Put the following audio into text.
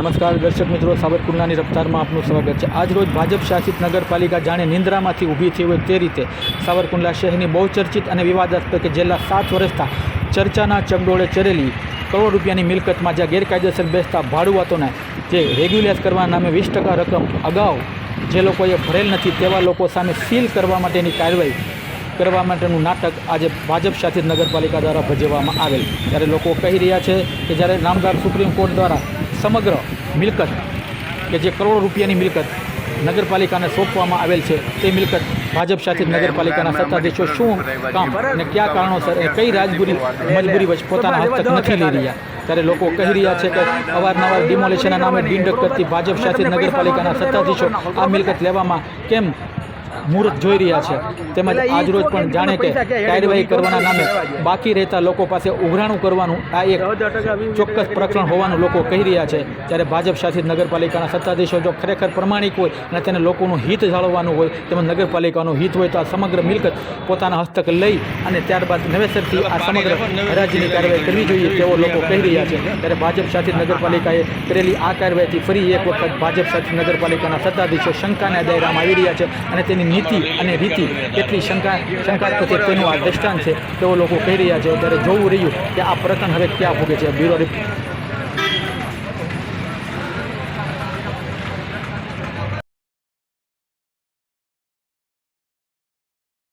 નમસ્કાર દર્શક મિત્રો, સાવરકુંડલાની રફતારમાં આપનું સ્વાગત છે. આજરોજ ભાજપ શાસિત નગરપાલિકા જાણે નિંદ્રામાંથી ઊભી થઈ હોય તે રીતે સાવરકુંડલા શહેરની બહુચર્ચિત અને વિવાદાસ્પદ કે છેલ્લા સાત વર્ષથી ચર્ચાના ચગડોળે ચરેલી કરોડ રૂપિયાની મિલકતમાં જ્યાં ગેરકાયદેસર બેસતા ભાડુઆતોને જે રેગ્યુલેટ કરવાના નામે વીસ ટકા રકમ અગાઉ જે લોકોએ ભરેલ નથી તેવા લોકો સામે સીલ કરવા માટેની કાર્યવાહી કરવા માટેનું નાટક આજે ભાજપ શાસિત નગરપાલિકા દ્વારા ભજવવામાં આવેલ. ત્યારે લોકો કહી રહ્યા છે કે જ્યારે નામદાર સુપ્રીમ કોર્ટ દ્વારા સમગ્ર મિલકત કે જે કરોડો રૂપિયાની મિલકત નગરપાલિકાને સોંપવામાં આવેલ છે તે મિલકત ભાજપ શાસિત નગરપાલિકાના સત્તાધીશો શું કામ અને કયા કારણોસર એ કઈ રાજગુરી મજબૂરી વચ્ચે પોતાના હસ્તક નથી લઈ રહ્યા. ત્યારે લોકો કહી રહ્યા છે કે અવારનવાર ડિમોલેશનના નામે ડીંડક કરતી ભાજપ શાસિત નગરપાલિકાના સત્તાધીશો આ મિલકત લેવામાં કેમ મુહૂર્ત જોઈ રહ્યા છે. તેમજ આજરોજ પણ જાણે કે કાર્યવાહી કરવાના નામે બાકી રહેતા લોકો પાસે ઉઘરાણું કરવાનું આ એક ચોક્કસ પ્રકરણ હોવાનું લોકો કહી રહ્યા છે. ત્યારે ભાજપ શાસિત નગરપાલિકાના સત્તાધીશો જો ખરેખર પ્રમાણિક હોય અને તેને લોકોનું હિત જાળવવાનું હોય તેમજ નગરપાલિકાનું હિત હોય તો આ સમગ્ર મિલકત પોતાના હસ્તક લઈ અને ત્યારબાદ નવેસરથી આ સમગ્ર હરાજીની કાર્યવાહી કરવી જોઈએ તેવો લોકો કહી રહ્યા છે. ત્યારે ભાજપ શાસિત નગરપાલિકાએ કરેલી આ કાર્યવાહીથી ફરી એક વખત ભાજપ શાસિત નગરપાલિકાના સત્તાધીશો શંકાના દાયરામાં આવી રહ્યા છે અને તેની નીતિ અને રીતિ કેટલી શંકા, શંકાસ્પદ છે, તેનું આ દ્રષ્ટાંત છે. તેઓ લોકો કહી રહ્યા છે ત્યારે જોવું રહ્યું કે આ પ્રકરણ હવે ક્યાં ભોગે છે? Bureau report.